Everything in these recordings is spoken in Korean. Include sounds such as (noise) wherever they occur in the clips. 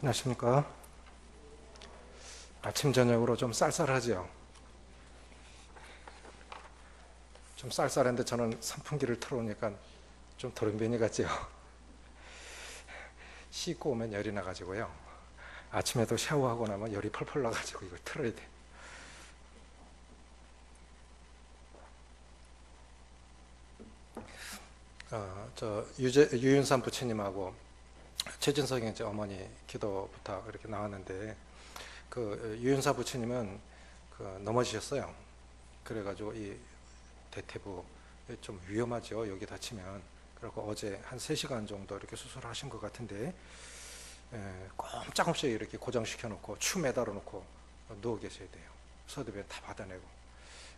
안녕하십니까. 아침 저녁으로 좀 쌀쌀하죠. 좀 쌀쌀한데 저는 선풍기를 틀어놓으니까 좀 도련변이 같지요. (laughs) 씻고 오면 열이 나가지고요. 아침에도 샤워하고 나면 열이 펄펄 나가지고 이거 틀어야 돼. 어, 저 유재, 유윤산 부처님하고 최진석의 이제 어머니 기도 부탁 이렇게 나왔는데 그 유윤사 부처님은 그 넘어지셨어요. 그래가지고 이 대퇴부 좀 위험하죠. 여기 다치면. 그리고 어제 한 3시간 정도 이렇게 수술을 하신 것 같은데 에, 꼼짝없이 이렇게 고정시켜 놓고 추 매달아 놓고 누워 계셔야 돼요. 서드배 다 받아내고.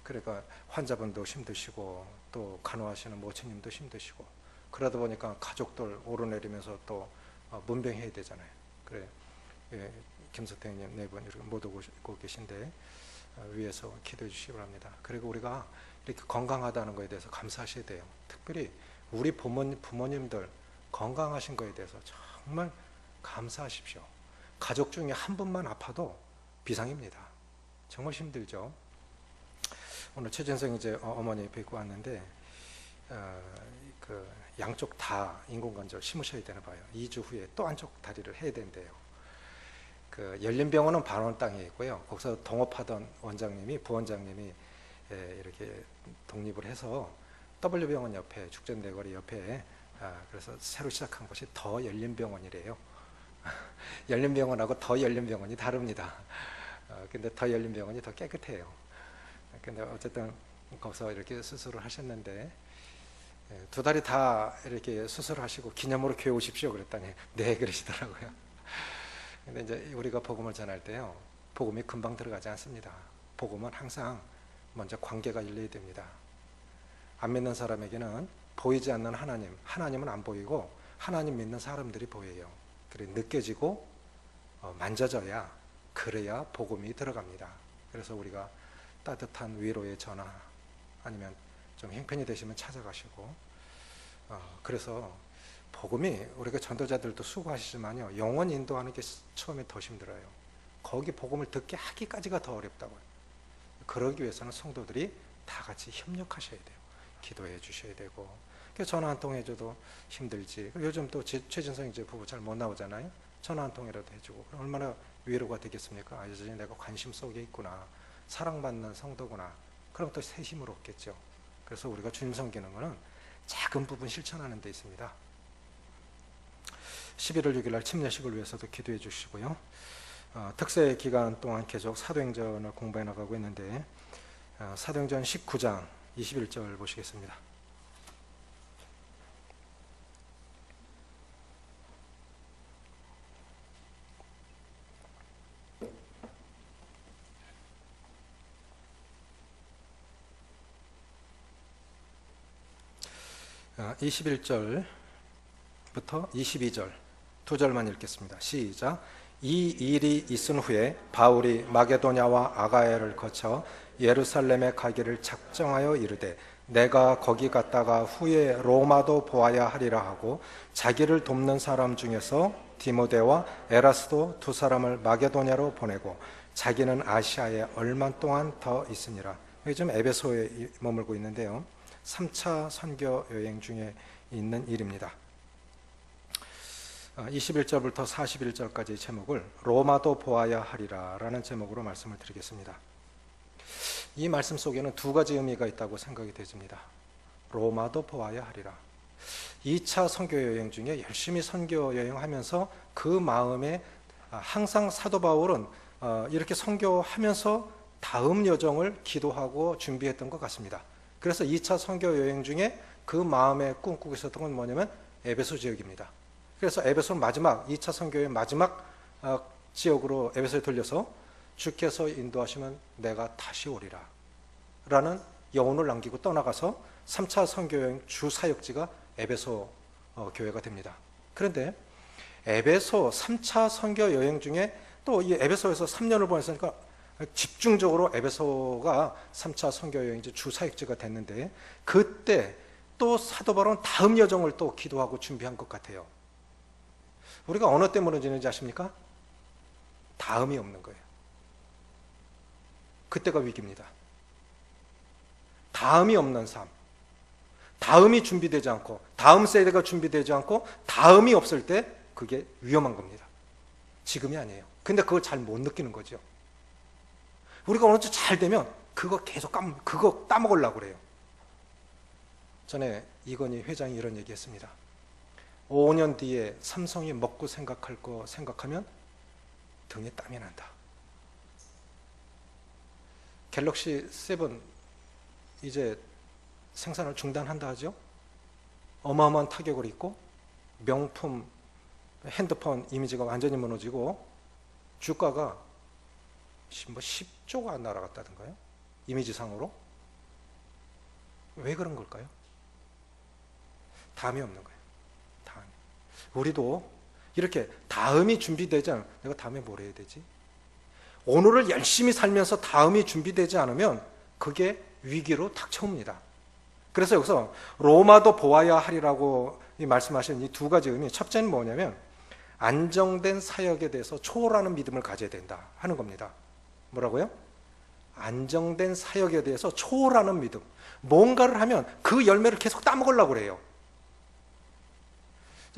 그러니까 환자분도 힘드시고 또 간호하시는 모친님도 힘드시고 그러다 보니까 가족들 오르내리면서 또 어, 문병해야 되잖아요. 그래 예, 김석태님 네 분 이렇게 못 오고 계신데 어, 위에서 기도해 주시기 바랍니다. 그리고 우리가 이렇게 건강하다는 것에 대해서 감사하셔야 돼요. 특별히 우리 부모님, 부모님들 건강하신 것에 대해서 정말 감사하십시오. 가족 중에 한 분만 아파도 비상입니다. 정말 힘들죠. 오늘 최진성 이제 어, 어머니 뵙고 왔는데 어, 그 양쪽 다 인공관절 심으셔야 되나 봐요. 2주 후에 또 한쪽 다리를 해야 된대요. 그 열린병원은 반원 땅에 있고요. 거기서 동업하던 원장님이 부원장님이 예, 이렇게 독립을 해서 W병원 옆에 죽전대거리 옆에 아, 그래서 새로 시작한 곳이 더 열린병원이래요. (laughs) 열린병원하고 더 열린병원이 다릅니다. 어, 근데 더 열린병원이 더 깨끗해요. 근데 어쨌든 거기서 이렇게 수술을 하셨는데 예, 두 다리 다 이렇게 수술하시고 기념으로 교회 오십시오 그랬더니 네 그러시더라고요. (laughs) 근데 이제 우리가 복음을 전할 때요, 복음이 금방 들어가지 않습니다. 복음은 항상 먼저 관계가 열려야 됩니다. 안 믿는 사람에게는 보이지 않는 하나님, 하나님은 안 보이고 하나님 믿는 사람들이 보여요. 그래 느껴지고 어, 만져져야 그래야 복음이 들어갑니다. 그래서 우리가 따뜻한 위로의 전화 아니면 좀 형편이 되시면 찾아가시고. 어, 그래서 복음이 우리가 전도자들도 수고하시지만요 영원 인도하는 게 처음에 더 힘들어요. 거기 복음을 듣게 하기까지가 더 어렵다고요. 그러기 위해서는 성도들이 다 같이 협력하셔야 돼요. 기도해 주셔야 되고. 전화 한 통 해줘도 힘들지. 요즘 또 최진성 이제 부부 잘 못 나오잖아요. 전화 한 통이라도 해주고. 얼마나 위로가 되겠습니까? 아, 여전히 내가 관심 속에 있구나. 사랑받는 성도구나. 그럼 또 새 힘을 얻겠죠 그래서 우리가 주님 섬기는 것은 작은 부분 실천하는 데 있습니다. 11월 6일 날 침례식을 위해서도 기도해 주시고요. 어, 특세 기간 동안 계속 사도행전을 공부해 나가고 있는데 어, 사도행전 19장 21절 보시겠습니다. 21절부터 아, 22절 두 절만 읽겠습니다. 시작. 이 일이 있은 후에 바울이 마게도냐와 아가야를 거쳐 예루살렘에 가기를 작정하여 이르되 내가 거기 갔다가 후에 로마도 보아야 하리라 하고 자기를 돕는 사람 중에서 디모데와 에라스도 두 사람을 마게도냐로 보내고 자기는 아시아에 얼마 동안 더 있으니라. 여기 좀 에베소에 머물고 있는데요. 3차 선교 여행 중에 있는 일입니다. 21절부터 아, 41절까지 제목을 로마도 보아야 하리라 라는 제목으로 말씀을 드리겠습니다. 이 말씀 속에는 두 가지 의미가 있다고 생각이 되집니다. 로마도 보아야 하리라. 2차 선교 여행 중에 열심히 선교 여행하면서 그 마음에 아, 항상 사도 바울은 어, 이렇게 선교하면서 다음 여정을 기도하고 준비했던 것 같습니다. 그래서 2차 선교 여행 중에 그 마음에 꿈꾸고 있었던 건 뭐냐면 에베소 지역입니다. 그래서 에베소 마지막 2차 선교의 마지막 어, 지역으로 에베소에 들려서 주께서 인도하시면 내가 다시 오리라 라는 여운을 남기고 떠나가서 3차 선교 여행 주 사역지가 에베소 어, 교회가 됩니다. 그런데 에베소 3차 선교 여행 중에 또 이 에베소에서 3년을 보냈으니까 집중적으로 에베소가 3차 선교 여행지 주 사역지가 됐는데 그때 또 사도 바울은 다음 여정을 또 기도하고 준비한 것 같아요. 우리가 어느 때 무너지는지 아십니까? 다음이 없는 거예요. 그때가 위기입니다. 다음이 없는 삶. 다음이 준비되지 않고, 다음 세대가 준비되지 않고, 다음이 없을 때 그게 위험한 겁니다. 지금이 아니에요. 근데 그걸 잘 못 느끼는 거죠. 우리가 어느 쪽잘 되면 그거 계속 까, 그거 따먹으려고 그래요. 전에 이건희 회장이 이런 얘기 했습니다. 5년 뒤에 삼성이 먹고 생각할 거 생각하면 등에 땀이 난다. 갤럭시 7 이제 생산을 중단한다 하죠. 어마어마한 타격을 입고 명품 핸드폰 이미지가 완전히 무너지고 주가가 뭐 10조가 날아갔다던가요? 이미지상으로? 왜 그런 걸까요? 다음이 없는 거예요. 다음. 우리도 이렇게 다음이 준비되지 않으면 내가 다음에 뭘 해야 되지? 오늘을 열심히 살면서 다음이 준비되지 않으면 그게 위기로 닥쳐옵니다. 그래서 여기서 로마도 보아야 하리라고 말씀하신 이 두 가지 의미. 첫째는 뭐냐면 안정된 사역에 대해서 초월하는 믿음을 가져야 된다 하는 겁니다. 뭐라고요? 안정된 사역에 대해서 초월하는 믿음. 뭔가를 하면 그 열매를 계속 따먹으려고 그래요.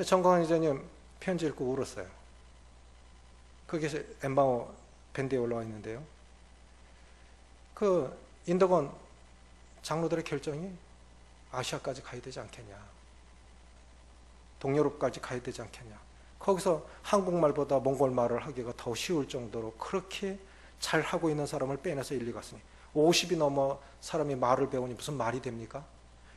정광환 이자님 편지 읽고 울었어요. 그게 엠바오 밴드에 올라와 있는데요. 그 인덕원 장로들의 결정이 아시아까지 가야 되지 않겠냐. 동유럽까지 가야 되지 않겠냐. 거기서 한국말보다 몽골말을 하기가 더 쉬울 정도로 그렇게 잘 하고 있는 사람을 빼내서 일리 갔으니 50이 넘어 사람이 말을 배우니 무슨 말이 됩니까?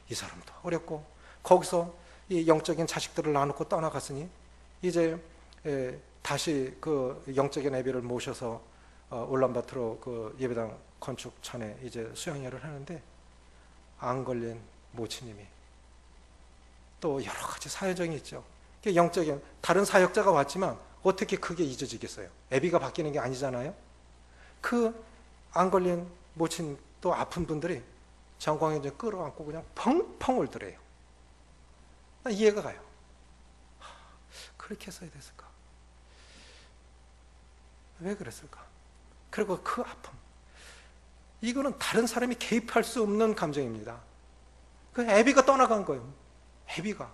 이 사람도 어렵고 거기서 이 영적인 자식들을 나누고 떠나갔으니 이제 다시 그 영적인 애비를 모셔서 어, 울란바토로 그 예배당 건축 전에 이제 수양회를 하는데 안 걸린 모치님이 또 여러 가지 사회적이 있죠. 영적인 다른 사역자가 왔지만 어떻게 크게 잊어지겠어요? 애비가 바뀌는 게 아니잖아요. 그 안 걸린 모친 또 아픈 분들이 정광이 이제 끌어안고 그냥 펑펑 울더래요. 이해가 가요. 그렇게 했어야 됐을까? 왜 그랬을까? 그리고 그 아픔. 이거는 다른 사람이 개입할 수 없는 감정입니다. 그 애비가 떠나간 거예요. 애비가.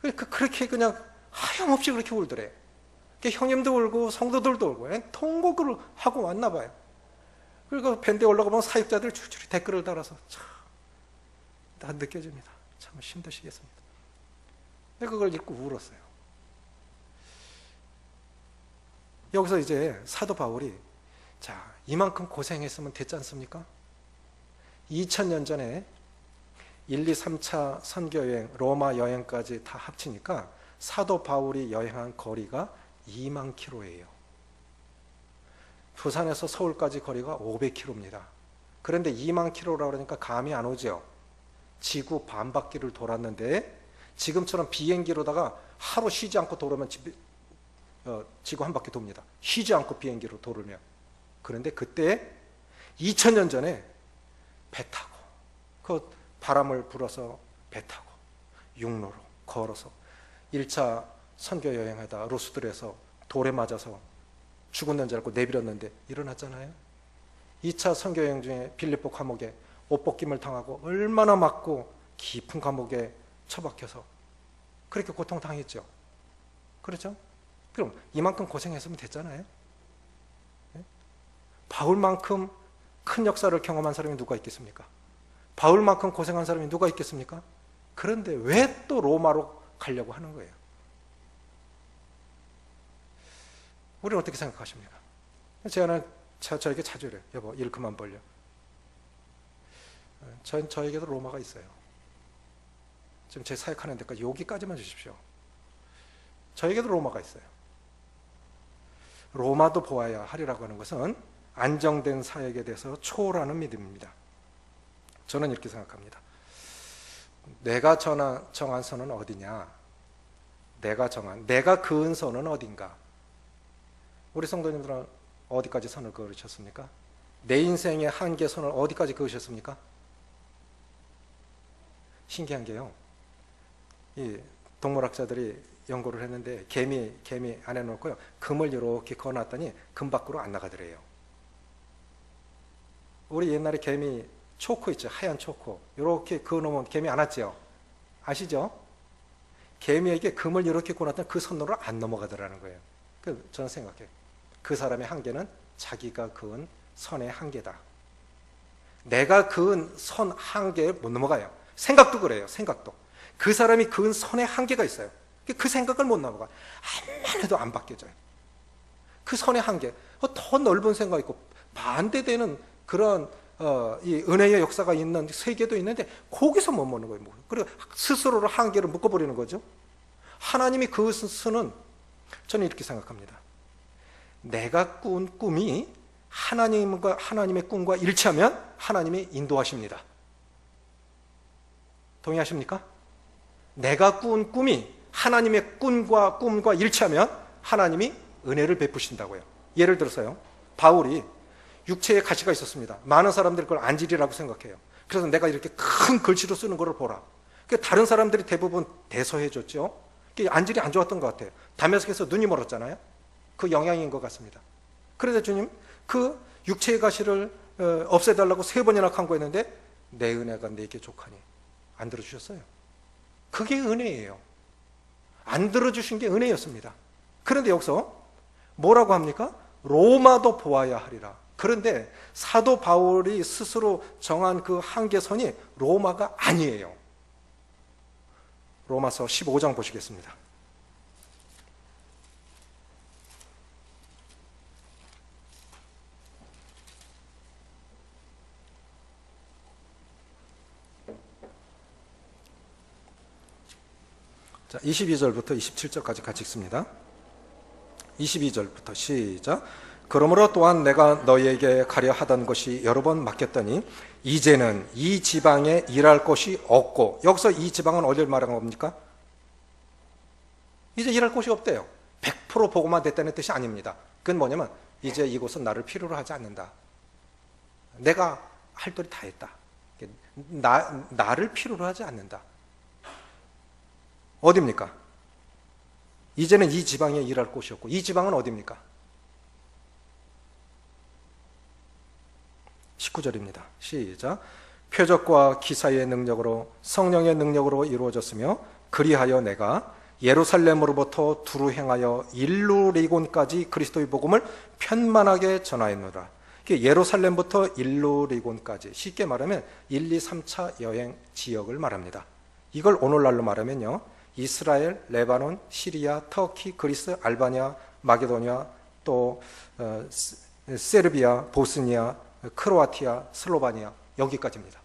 그, 그렇게 그냥 하염없이 그렇게 울더래. 형님도 울고 성도들도 울고 통곡을 하고 왔나 봐요. 그리고 밴드에 올라가면 사역자들 줄줄이 댓글을 달아서 참, 다 느껴집니다. 참 힘드시겠습니다. 그걸 읽고 울었어요. 여기서 이제 사도 바울이 자, 이만큼 고생했으면 됐지 않습니까? 2000년 전에 1, 2, 3차 선교 여행, 로마 여행까지 다 합치니까 사도 바울이 여행한 거리가 2만 킬로예요. 부산에서 서울까지 거리가 500킬로입니다. 그런데 2만 킬로라 그러니까 감이 안 오죠. 지구 반바퀴를 돌았는데 지금처럼 비행기로다가 하루 쉬지 않고 돌으면 어, 지구 한 바퀴 돕니다. 쉬지 않고 비행기로 돌으면. 그런데 그때 2000년 전에 배 타고 그 바람을 불어서 배 타고 육로로 걸어서 1차 선교 여행하다 로스들에서 돌에 맞아서 죽었는 줄 알고 내밀었는데 일어났잖아요. 2차 선교 여행 중에 빌립보 감옥에 옷 벗김을 당하고 얼마나 맞고 깊은 감옥에 처박혀서 그렇게 고통당했죠. 그렇죠? 그럼 이만큼 고생했으면 됐잖아요. 네? 바울만큼 큰 역사를 경험한 사람이 누가 있겠습니까? 바울만큼 고생한 사람이 누가 있겠습니까? 그런데 왜 또 로마로 가려고 하는 거예요? 우리는 어떻게 생각하십니까? 제가 저, 저에게 자주 이래요. 여보, 일 그만 벌려. 전 저에게도 로마가 있어요. 지금 제 사역하는 데까지 여기까지만 주십시오. 저에게도 로마가 있어요. 로마도 보아야 하리라고 하는 것은 안정된 사역에 대해서 초월하는 믿음입니다. 저는 이렇게 생각합니다. 내가 정한 선은 어디냐? 내가 정한, 내가 그은 선은 어딘가? 우리 성도님들은 어디까지 선을 그으셨습니까? 내 인생의 한계 선을 어디까지 그으셨습니까? 신기한 게요. 이 동물학자들이 연구를 했는데 개미 개미 안에 놓고요 금을 이렇게 그어놨더니 금 밖으로 안 나가더래요. 우리 옛날에 개미 초코 있죠 하얀 초코 이렇게 그어놓으면 개미 안 왔죠 아시죠? 개미에게 금을 이렇게 그어놨더니 그 선로를 안 넘어가더라는 거예요. 그 저는 생각해요. 그 사람의 한계는 자기가 그은 선의 한계다. 내가 그은 선 한계에 못 넘어가요. 생각도 그래요. 생각도. 그 사람이 그은 선의 한계가 있어요. 그 생각을 못 넘어가. 암만 해도 안 바뀌어져요. 그 선의 한계. 어, 더 넓은 생각 있고 반대되는 그런 어, 이 은혜의 역사가 있는 세계도 있는데 거기서 못 먹는 거예요. 그리고 스스로를 한계를 묶어버리는 거죠. 하나님이 그 수는 저는 이렇게 생각합니다. 내가 꾼 꿈이 하나님과 하나님의 꿈과 일치하면 하나님이 인도하십니다. 동의하십니까? 내가 꾼 꿈이 하나님의 꿈과 꿈과 일치하면 하나님이 은혜를 베푸신다고요. 예를 들어서요. 바울이 육체에 가시가 있었습니다. 많은 사람들이 그걸 안질이라고 생각해요. 그래서 내가 이렇게 큰 글씨로 쓰는 것을 보라. 그 다른 사람들이 대부분 대서해 줬죠. 안질이 안 좋았던 것 같아요. 담에색에서 눈이 멀었잖아요. 그 영향인 것 같습니다. 그래서 주님 그 육체의 가시를 어, 없애달라고 세 번이나 간구했는데 내 은혜가 내게 족하니 안 들어주셨어요. 그게 은혜예요. 안 들어주신 게 은혜였습니다. 그런데 여기서 뭐라고 합니까? 로마도 보아야 하리라. 그런데 사도 바울이 스스로 정한 그 한계선이 로마가 아니에요. 로마서 15장 보시겠습니다. 자, 22절부터 27절까지 같이 읽습니다. 22절부터 시작. 그러므로 또한 내가 너희에게 가려 하던 것이 여러 번 맡겼더니 이제는 이 지방에 일할 곳이 없고 여기서 이 지방은 어디를 말하는 겁니까? 이제 일할 곳이 없대요. 100% 보고만 됐다는 뜻이 아닙니다. 그건 뭐냐면 이제 이곳은 나를 필요로 하지 않는다. 내가 할 도리 다 했다. 나, 나를 필요로 하지 않는다. 어디입니까? 이제는 이 지방에 일할 곳이 없고 이 지방은 어디입니까? 19절입니다. 시작. 표적과 기사의 능력으로 성령의 능력으로 이루어졌으며 그리하여 내가 예루살렘으로부터 두루 행하여 일루리곤까지 그리스도의 복음을 편만하게 전하였노라. 예루살렘부터 일루리곤까지 쉽게 말하면 1, 2, 3차 여행 지역을 말합니다. 이걸 오늘날로 말하면요. 이스라엘, 레바논, 시리아, 터키, 그리스, 알바니아, 마게도니아, 또 어, 세르비아, 보스니아, 크로아티아, 슬로바니아 여기까지입니다.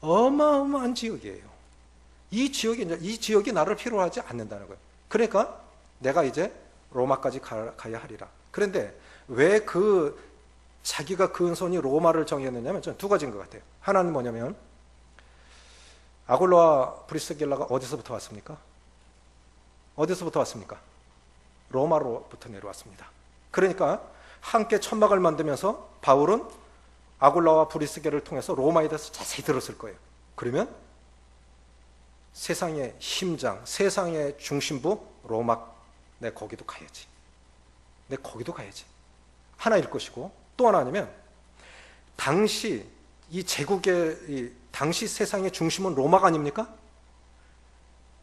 어마어마한 지역이에요. 이 지역이 이 지역이 나를 필요하지 않는다는 거예요. 그러니까 내가 이제 로마까지 가, 야 하리라. 그런데 왜 그 자기가 그은 손이 로마를 정했느냐면 저는 두 가지인 것 같아요. 하나는 뭐냐면 아골로와 브리스길라가 어디서부터 왔습니까? 어디서부터 왔습니까? 로마로부터 내려왔습니다. 그러니까 함께 천막을 만들면서 바울은 아골라와 브리스게를 통해서 로마에 대해서 자세히 들었을 거예요. 그러면 세상의 심장, 세상의 중심부 로마 내 거기도 가야지. 내 거기도 가야지. 하나일 것이고 또 하나냐면 당시 이 제국의 이 당시 세상의 중심은 로마가 아닙니까?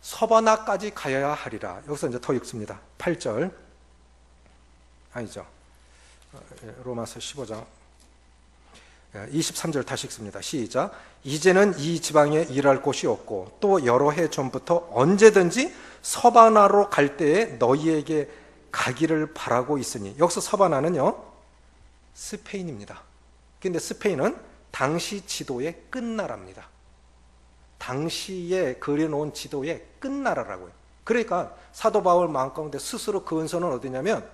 서바나까지 가야 하리라. 여기서 이제 더 읽습니다. 8절. 아니죠. 어, 예, 로마서 15장 23절 예, 다시 읽습니다. 시작. 이제는 이 지방에 일할 곳이 없고 또 여러 해 전부터 언제든지 서바나로 갈 때에 너희에게 가기를 바라고 있으니 여기서 서바나는요 스페인입니다. 근데 스페인은 당시 지도의 끝나라입니다. 당시에 그려놓은 지도의 끝나라라고요. 그러니까 사도 바울 마음 가운데 스스로 그 은선은 어디냐면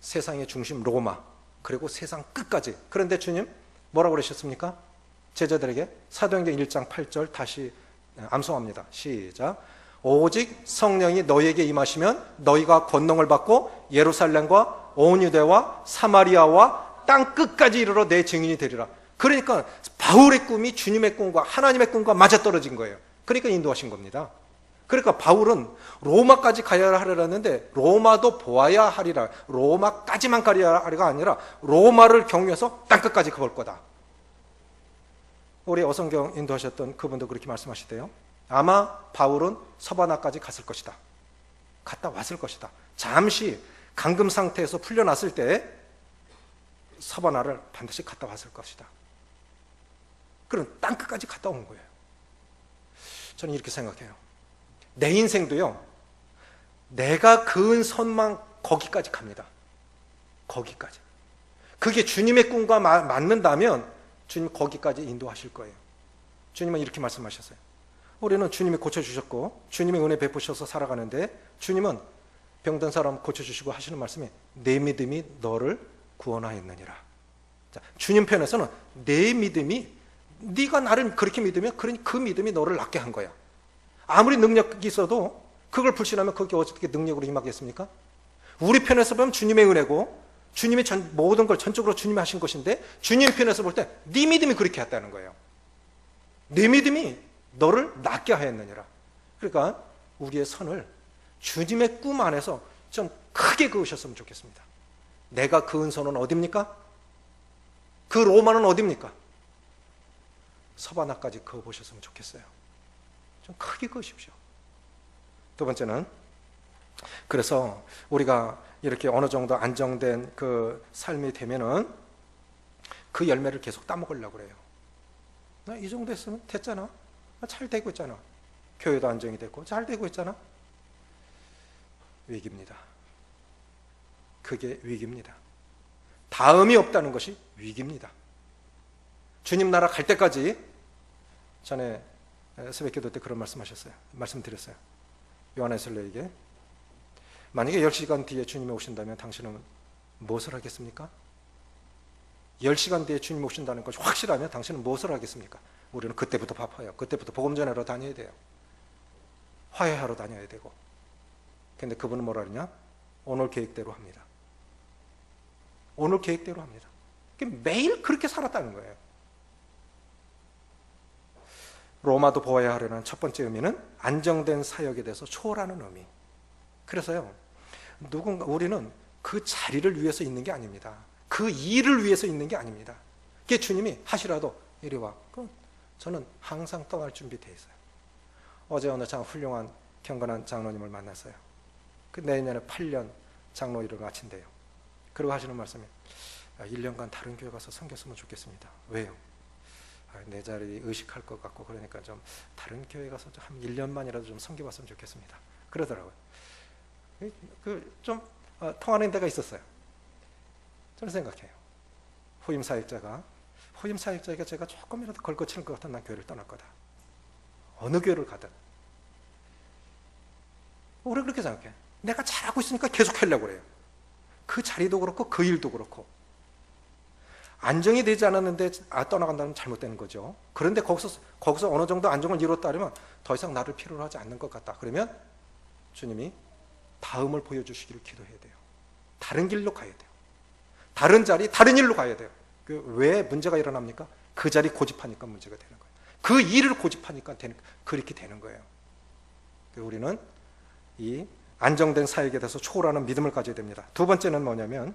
세상의 중심 로마 그리고 세상 끝까지. 그런데 주님 뭐라고 그러셨습니까? 제자들에게 사도행전 1장 8절 다시 암송합니다. 시작. 오직 성령이 너희에게 임하시면 너희가 권능을 받고 예루살렘과 온 유대와 사마리아와 땅 끝까지 이르러 내 증인이 되리라. 그러니까 바울의 꿈이 주님의 꿈과 하나님의 꿈과 맞아떨어진 거예요. 그러니까 인도하신 겁니다. 그러니까 바울은 로마까지 가야 하려는데 로마도 보아야 하리라. 로마까지만 가야 하리가 아니라 로마를 경유해서 땅끝까지 가볼 거다. 우리 어성경 인도하셨던 그분도 그렇게 말씀하시대요. 아마 바울은 서바나까지 갔을 것이다. 갔다 왔을 것이다. 잠시 감금 상태에서 풀려났을 때 서바나를 반드시 갔다 왔을 것이다. 그런 땅끝까지 갔다 온 거예요. 저는 이렇게 생각해요. 내 인생도요, 내가 그은 선만 거기까지 갑니다. 거기까지. 그게 주님의 꿈과 마- 맞는다면 주님 거기까지 인도하실 거예요. 주님은 이렇게 말씀하셨어요. 우리는 주님이 고쳐주셨고, 주님의 은혜 베푸셔서 살아가는데, 주님은 병든 사람 고쳐주시고 하시는 말씀이 내 믿음이 너를 구원하였느니라. 자, 주님 편에서는 내 믿음이 네가 나를 그렇게 믿으면 그러니 그 믿음이 너를 낫게 한 거야. 아무리 능력이 있어도 그걸 불신하면 그게 어떻게 능력으로 임하겠습니까? 우리 편에서 보면 주님의 은혜고 주님이 전, 모든 걸 전적으로 주님이 하신 것인데 주님 편에서 볼 때 네 믿음이 그렇게 했다는 거예요. 내 믿음이 너를 낫게 하였느니라. 그러니까 우리의 선을 주님의 꿈 안에서 좀 크게 그으셨으면 좋겠습니다. 내가 그은 선은 어딥니까? 그 로마는 어딥니까? 서바나까지 그어보셨으면 좋겠어요. 좀 크게 그으십시오. 두 번째는 그래서 우리가 이렇게 어느 정도 안정된 그 삶이 되면은 그 열매를 계속 따먹으려고 그래요. 나 이 정도 했으면 됐잖아. 나잘 되고 있잖아. 교회도 안정이 됐고 잘 되고 있잖아. 위기입니다. 그게 위기입니다. 다음이 없다는 것이 위기입니다. 주님 나라 갈 때까지 전에 새벽 기도 때 그런 말씀하셨어요. 말씀드렸어요. 요한에슬레에게 만약에 10시간 뒤에 주님이 오신다면 당신은 무엇을 하겠습니까? 10시간 뒤에 주님 오신다는 것이 확실하면 당신은 무엇을 하겠습니까? 우리는 그때부터 바빠요. 그때부터 복음 전하러 다녀야 돼요. 화해하러 다녀야 되고. 근데 그분은 뭐라 그러냐? 오늘 계획대로 합니다. 오늘 계획대로 합니다. 매일 그렇게 살았다는 거예요. 로마도 보아야 하려는 첫 번째 의미는 안정된 사역에 대해서 초월하는 의미. 그래서요, 누군가, 우리는 그 자리를 위해서 있는 게 아닙니다. 그 일을 위해서 있는 게 아닙니다. 그게 주님이 하시라도 이리 와. 저는 항상 떠날 준비되어 있어요. 어제 어느 참 훌륭한 경건한 장로님을 만났어요. 그 내년에 8년 장로 일을 마친대요. 그리고 하시는 말씀이 1년간 다른 교회 가서 섬겼으면 좋겠습니다. 왜요? 아, 내 자리 의식할 것 같고 그러니까 좀 다른 교회 가서 한 1년만이라도 좀 섬겨봤으면 좋겠습니다. 그러더라고요. 그좀 어, 통하는 데가 있었어요. 저는 생각해요. 후임 사역자가 후임 사역자에게 제가 조금이라도 걸거치는 것 같은 난 교회를 떠날 거다. 어느 교회를 가든. 우리 그렇게 생각해. 내가 잘하고 있으니까 계속 하려고 그래요. 그 자리도 그렇고 그 일도 그렇고. 안정이 되지 않았는데 아, 떠나간다면 잘못되는 거죠. 그런데 거기서, 거기서 어느 정도 안정을 이뤘다 그러면 더 이상 나를 필요로 하지 않는 것 같다. 그러면 주님이 다음을 보여주시기를 기도해야 돼요. 다른 길로 가야 돼요. 다른 자리, 다른 일로 가야 돼요. 그왜 문제가 일어납니까? 그 자리 고집하니까 문제가 되는 거예요. 그 일을 고집하니까 되는, 그렇게 되는 거예요. 우리는 이 안정된 사역에 대해서 초월하는 믿음을 가져야 됩니다. 두 번째는 뭐냐면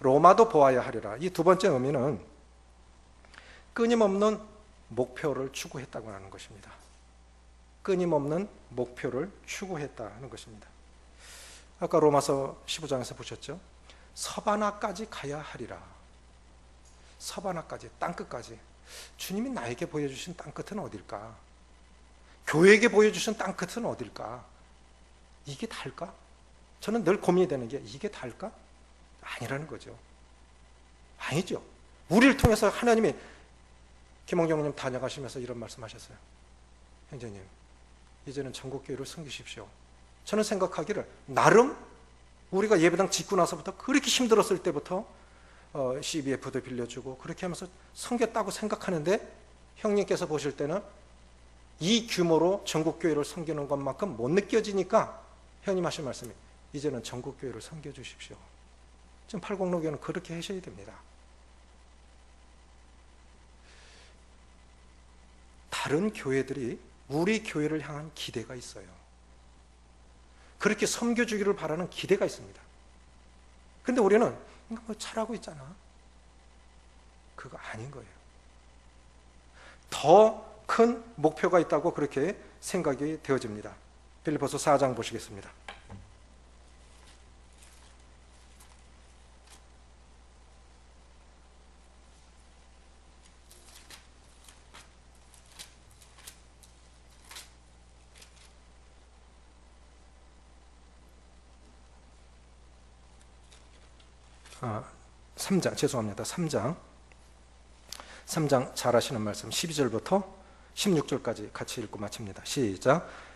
로마도 보아야 하리라. 이 두 번째 의미는 끊임없는 목표를 추구했다고 하는 것입니다. 끊임없는 목표를 추구했다는 것입니다. 아까 로마서 15장에서 보셨죠? 서바나까지 가야 하리라. 서바나까지, 땅끝까지. 주님이 나에게 보여주신 땅끝은 어딜까? 교회에게 보여주신 땅끝은 어딜까? 이게 달까? 저는 늘 고민이 되는 게 이게 달까? 아니라는 거죠. 아니죠. 우리를 통해서 하나님이 김홍경님 다녀가시면서 이런 말씀하셨어요. 형제님, 이제는 전국교회를 섬기십시오. 저는 생각하기를 나름 우리가 예배당 짓고 나서부터 그렇게 힘들었을 때부터 어, CBF도 빌려주고 그렇게 하면서 섬겼다고 생각하는데 형님께서 보실 때는 이 규모로 전국교회를 섬기는 것만큼 못 느껴지니까 형님 하신 말씀이 이제는 전국교회를 섬겨주십시오. 지금 팔공로교는 그렇게 하셔야 됩니다. 다른 교회들이 우리 교회를 향한 기대가 있어요. 그렇게 섬겨주기를 바라는 기대가 있습니다. 근데 우리는 뭐 잘하고 있잖아. 그거 아닌 거예요. 더 큰 목표가 있다고 그렇게 생각이 되어집니다. 빌리포스 4장 보시겠습니다. 아, 3장 죄송합니다. 3장 3장 잘 아시는 말씀 12절부터 16절까지 같이 읽고 마칩니다. 시작.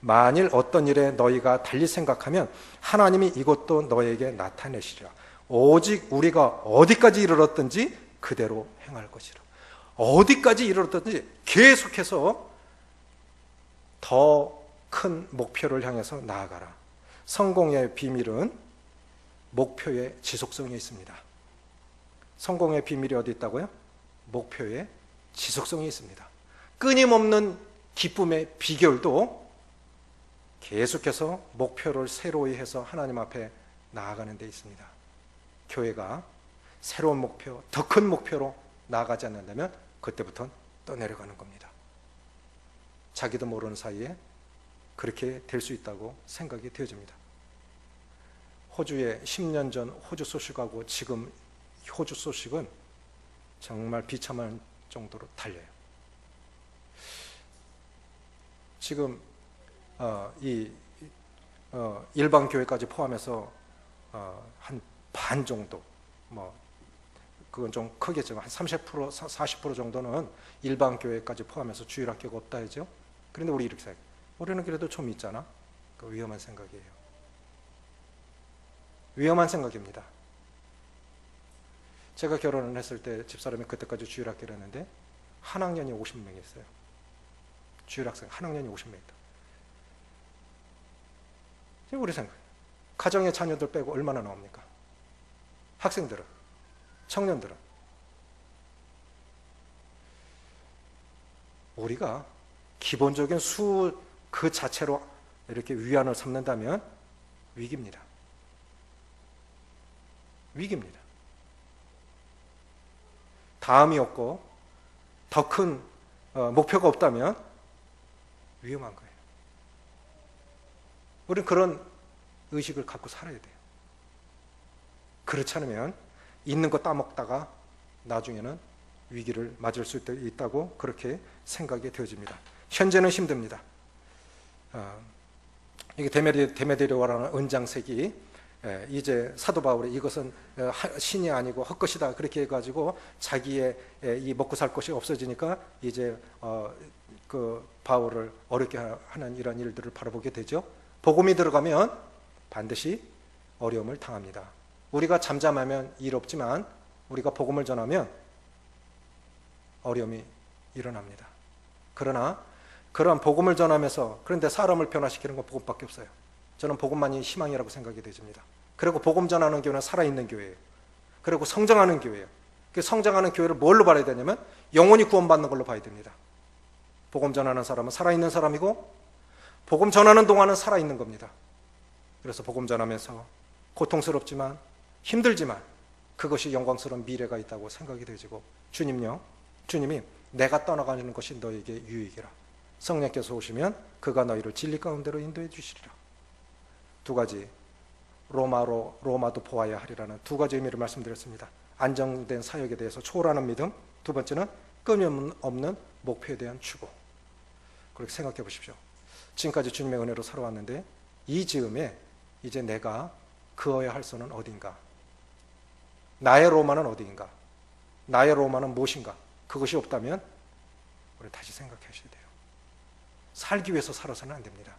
만일 어떤 일에 너희가 달리 생각하면 하나님이 이것도 너에게 나타내시리라. 오직 우리가 어디까지 이르렀든지 그대로 행할 것이라. 어디까지 이르렀든지 계속해서 더 큰 목표를 향해서 나아가라. 성공의 비밀은 목표의 지속성에 있습니다. 성공의 비밀이 어디 있다고요? 목표의 지속성이 있습니다. 끊임없는 기쁨의 비결도 계속해서 목표를 새로이 해서 하나님 앞에 나아가는 데 있습니다. 교회가 새로운 목표, 더 큰 목표로 나아가지 않는다면 그때부터는 떠내려가는 겁니다. 자기도 모르는 사이에 그렇게 될 수 있다고 생각이 되어집니다. 호주에 10년 전 호주 소식하고 지금 호주 소식은 정말 비참한 정도로 달려요. 지금 어, 이 어, 일반 교회까지 포함해서 어, 한반 정도, 뭐 그건 좀 크겠지만 한 30% 40% 정도는 일반 교회까지 포함해서 주일학교가 없다 하죠. 그런데 우리 이렇게 생각. 우리는 그래도 좀 있잖아. 그 위험한 생각이에요. 위험한 생각입니다. 제가 결혼을 했을 때 집사람이 그때까지 주일학교를 했는데 한 학년이 50명이었어요. 주일학생 한 학년이 50명 있다. 우리 생각. 가정의 자녀들 빼고 얼마나 나옵니까? 학생들은, 청년들은. 우리가 기본적인 수 그 자체로 이렇게 위안을 삼는다면 위기입니다. 위기입니다. 다음이 없고 더큰 어, 목표가 없다면 위험한 거예요. 우리는 그런 의식을 갖고 살아야 돼요. 그렇지 않으면 있는 거 따먹다가 나중에는 위기를 맞을 수 있다고 그렇게 생각이 되어집니다. 현재는 힘듭니다. 어, 이게 데메디, 데메데리오라는 은장색이 예, 이제 사도 바울이 이것은 어, 신이 아니고 헛것이다 그렇게 해가지고 자기의 예, 이 먹고 살 것이 없어지니까 이제 어, 그 바울을 어렵게 하는 이런 일들을 바라보게 되죠. 복음이 들어가면 반드시 어려움을 당합니다. 우리가 잠잠하면 일 없지만 우리가 복음을 전하면 어려움이 일어납니다. 그러나 그러한 복음을 전하면서 그런데 사람을 변화시키는 건 복음밖에 없어요. 저는 복음만이 희망이라고 생각이 되집니다. 그리고 복음 전하는 교회는 살아있는 교회예요. 그리고 성장하는 교회예요. 그 성장하는 교회를 뭘로 봐야 되냐면 영원히 구원받는 걸로 봐야 됩니다. 복음 전하는 사람은 살아있는 사람이고 복음 전하는 동안은 살아있는 겁니다. 그래서 복음 전하면서 고통스럽지만 힘들지만 그것이 영광스러운 미래가 있다고 생각이 되지고 주님요. 주님이 내가 떠나가는 것이 너에게 유익이라. 성령께서 오시면 그가 너희를 진리 가운데로 인도해 주시리라. 두 가지 로마로 로마도 보아야 하리라는 두 가지 의미를 말씀드렸습니다. 안정된 사역에 대해서 초월하는 믿음. 두 번째는 끊임없는 목표에 대한 추구. 그렇게 생각해 보십시오. 지금까지 주님의 은혜로 살아왔는데 이 즈음에 이제 내가 그어야 할 선은 어딘가? 나의 로마는 어디인가? 나의 로마는 무엇인가? 그것이 없다면 우리 다시 생각하셔야 돼요. 살기 위해서 살아서는 안 됩니다.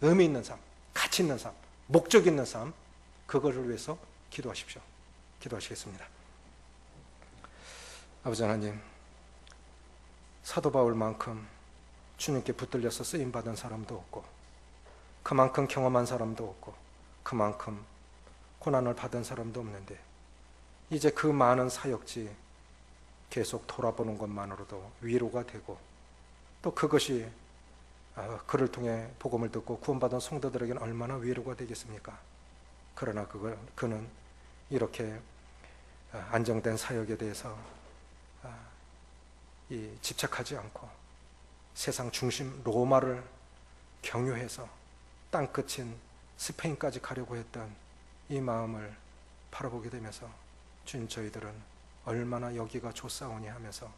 의미 있는 삶, 가치 있는 삶, 목적 있는 삶, 그거를 위해서 기도하십시오. 기도하시겠습니다. 아버지 하나님, 사도 바울만큼 주님께 붙들려서 쓰임 받은 사람도 없고, 그만큼 경험한 사람도 없고, 그만큼 고난을 받은 사람도 없는데, 이제 그 많은 사역지 계속 돌아보는 것만으로도 위로가 되고, 또 그것이 아, 그를 통해 복음을 듣고 구원받은 성도들에게는 얼마나 위로가 되겠습니까? 그러나 그걸 그는 이렇게 아, 안정된 사역에 대해서 아, 이 집착하지 않고 세상 중심 로마를 경유해서 땅 끝인 스페인까지 가려고 했던 이 마음을 바라보게 되면서 주님 저희들은 얼마나 여기가 좋사오니 하면서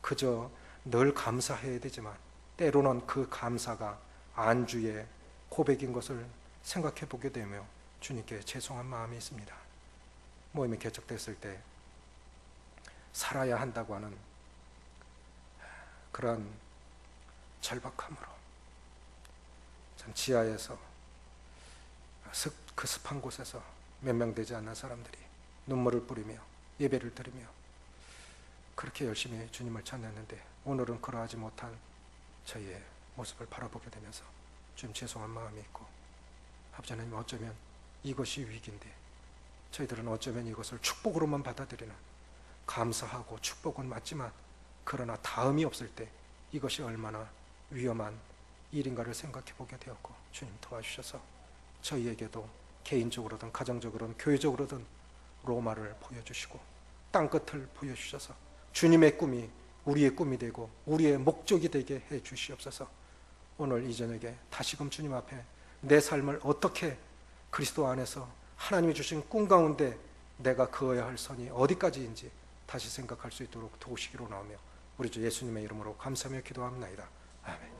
그저 늘 감사해야 되지만 때로는 그 감사가 안주의 고백인 것을 생각해 보게 되며 주님께 죄송한 마음이 있습니다. 모임이 개척됐을 때 살아야 한다고 하는 그런 절박함으로 참 지하에서 습, 그 습한 곳에서 몇 명 되지 않는 사람들이 눈물을 뿌리며 예배를 드리며 그렇게 열심히 주님을 찾았는데 오늘은 그러하지 못한 저희의 모습을 바라보게 되면서 좀 죄송한 마음이 있고 아버지 하나님 어쩌면 이것이 위기인데 저희들은 어쩌면 이것을 축복으로만 받아들이는 감사하고 축복은 맞지만 그러나 다음이 없을 때 이것이 얼마나 위험한 일인가를 생각해 보게 되었고 주님 도와주셔서 저희에게도 개인적으로든 가정적으로든 교회적으로든 로마를 보여주시고 땅끝을 보여주셔서 주님의 꿈이 우리의 꿈이 되고 우리의 목적이 되게 해 주시옵소서. 오늘 이 저녁에 다시금 주님 앞에 내 삶을 어떻게 그리스도 안에서 하나님이 주신 꿈 가운데 내가 그어야 할 선이 어디까지인지 다시 생각할 수 있도록 도우시기로 나오며 우리 주 예수님의 이름으로 감사하며 기도합니다. Amén.